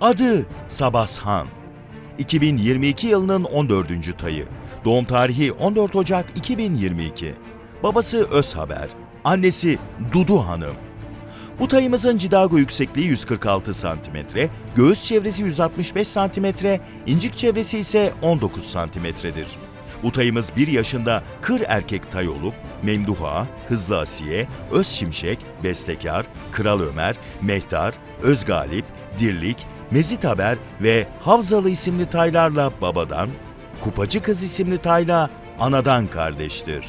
Adı Sabashan. 2022 yılının 14. tayı. Doğum tarihi 14 Ocak 2022. Babası Özhaber, annesi Dudu Hanım. Bu tayımızın cidago yüksekliği 146 cm, göğüs çevresi 165 cm, incik çevresi ise 19 cm'dir. Bu tayımız 1 yaşında kır erkek tay olup Memduha, Hızlı Asiye, Öz Şimşek, Bestekar, Kral Ömer, Mehtar, Özgalip, Dirlik, Mezit Haber ve Havzalı isimli taylarla babadan, Kupacı Kız isimli tayla anadan kardeştir.